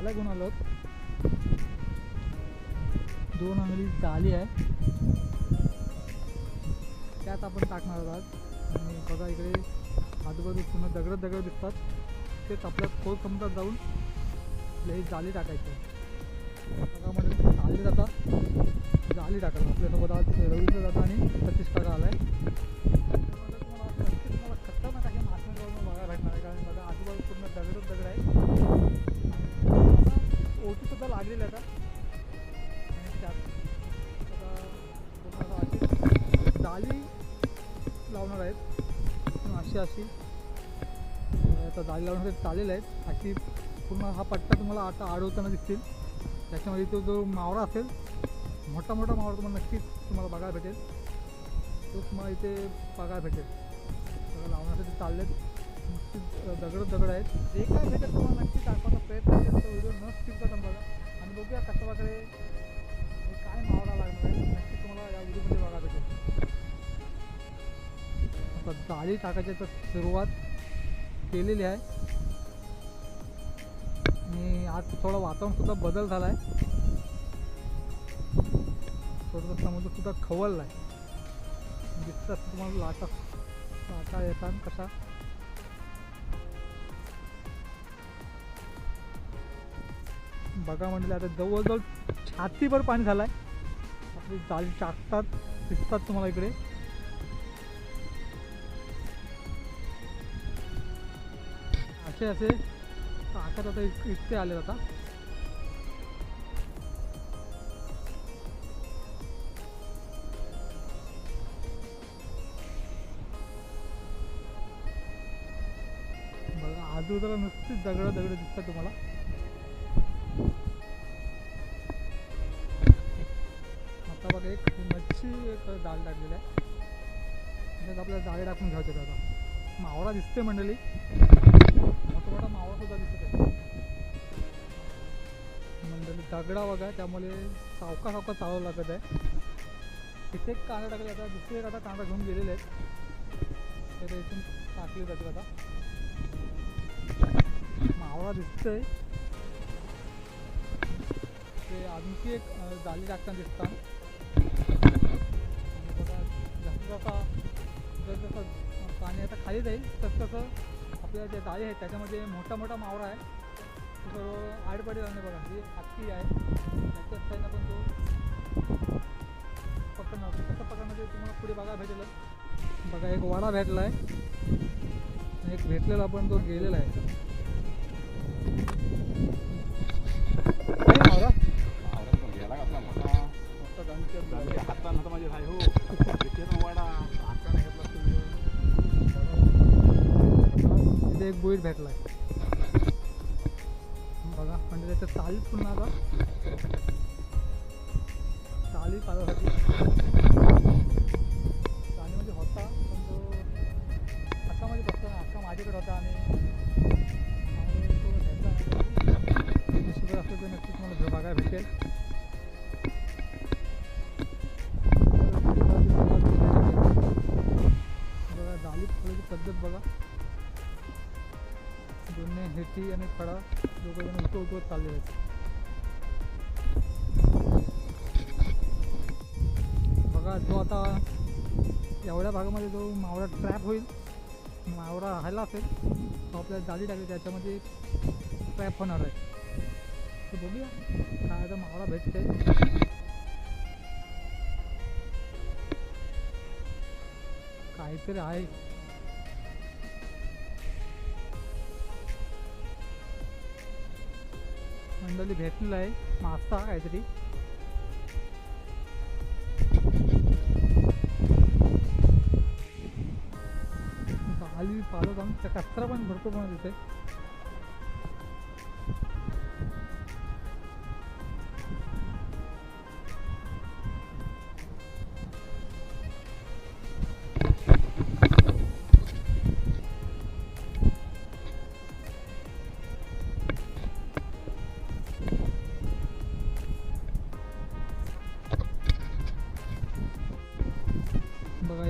जाळ्या घेऊन आलो दोन अंगली जाळी आहे. त्यात आपण टाकणार आहोत. आणि बघा इकडे आजूबाजू पूर्ण दगड दगड दिसतात. तेच आपल्या खोल समुद्रात जाऊन लई जाळी टाकायचं. बघा म्हणजे जाळी जाता जाळी टाकायला आपल्यासोबत आज रवींद्र जाता आणि सतीश काका आलाय. आहे पण अशी आता जाळी लावण्यासाठी चालेल आहेत. अशी पूर्ण हा पट्टा तुम्हाला आता अडवताना दिसतील. त्याच्यामध्ये तो जो मावळा असेल मोठा मोठा मावळा तुम्हाला नक्कीच तुम्हाला बघायला भेटेल. तो तुम्हाला इथे बघायला भेटेल. लावण्यासाठी चाललेत. नक्कीच दगड दगड आहेत. जे काय भेटेल तुम्हाला नक्की दाखवायचा प्रयत्न केला तो व्हिडिओ न स्किप करता बघा. आणि बघूया कशा प्रकारे काय मावळा लागणार आहे. नक्की तुम्हाला या व्हिडिओमध्ये बघा असतात जाळी टाकायची तर सुरुवात केलेली आहे. आणि आज थोडं वातावरण सुद्धा बदल झाला आहे थोडंसं समुद्रसुद्धा खवळला आहे दिसतात तुम्हाला लाटा लाटा येतात कशा बघा म्हणजे आता जवळजवळ छातीभर पाणी झालं आहे आपली जाळी टाकतात दिसतात तुम्हाला इकडे. असे असे आकार आता इत- इतके आले आता. बघा आजूबाजूला नुसतीच दगड दगड दिसतात तुम्हाला. आता बघा एक मच्छी एक डाळ टाकलेली आहे. आपल्याला जाळे टाकून घ्यायचे आता. मावळा दिसते मंडळी. थोडा मोठा सुद्धा दिसत आहे. मंडळी दगडा बघा त्यामुळे सावका सावका चालवावं लागत आहे. तिथे एक कांदा टाकले आता दुसरे एक आता कांदा घेऊन गेलेले आहेत. तर इथून टाकले जाते आता. मावळा दिसतोय. ते आणखी एक जाली टाकताना दिसतात. बघा जसं जसा जसं जसं पाणी आता खाली जाईल तसं तसं आपल्या जे जाळी आहेत त्याच्यामध्ये मोठा मोठा मावळा आहे. तो सर्व आडपडी राहणे बघा ही हत्ती आहे. त्याच्याच साईडला पण तो पकडणार तो कसं पकडणार ते तुम्हाला पुढे बघायला भेटेल. बघा एक वाडा भेटला आहे एक भेटलेला पण तो गेलेला आहे. आहे मावळा इथे एक बुईट भेटला बघा म्हणजे त्याच्या चालीत पुन्हा आता. चाली पाण्यासाठी दोन्ही आणि खडा दोघं जण उठवत उठवत चाललेले आहेत. बघा जो आता एवढ्या भागामध्ये जो मावळा ट्रॅप होईल मावळा राहायला असेल तो आपल्याला जाळी टाकली त्याच्यामध्ये ट्रॅप होणार आहे. तर बघूया काय आता मावळा भेटते काहीतरी आहे. मंडळी भेटलेलं आहे. मासा काहीतरी. आली पालत आम्ही त्या कचरा पण भरतो पण तिथे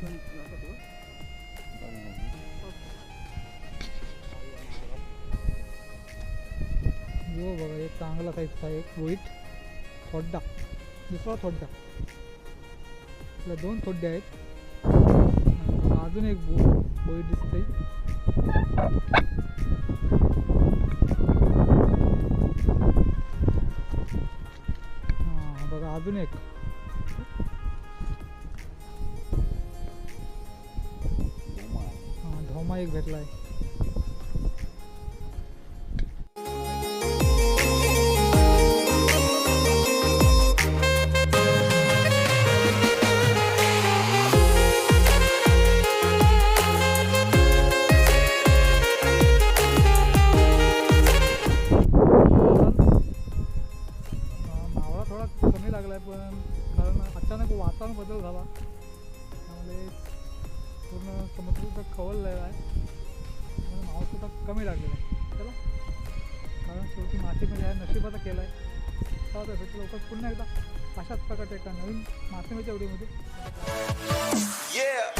हो बघा एक चांगला साईजचा एक भोईट थोड्डा. दुसरा थोड्डा. आपल्या दोन थोड्डे आहेत. अजून एक बो बोईट दिसते हां बघा अजून एक. हां एक भेटला आहे मावळा थोडा कमी लागला आहे पण कारण अचानक वातावरण बदल झाला. त्यामुळे पूर्ण समुद्रासुद्धा खवललेला आहे म्हणून मावासुद्धा कमी लागलेला आहे चला. कारण शेवटी मासेमध्ये ह्या नशिबाचा केला आहे. चालत भेटू लवकर पुन्हा एकदा. अशाच प्रकारच्या एका नवीन मासेमाच्या एवढीमध्ये yeah.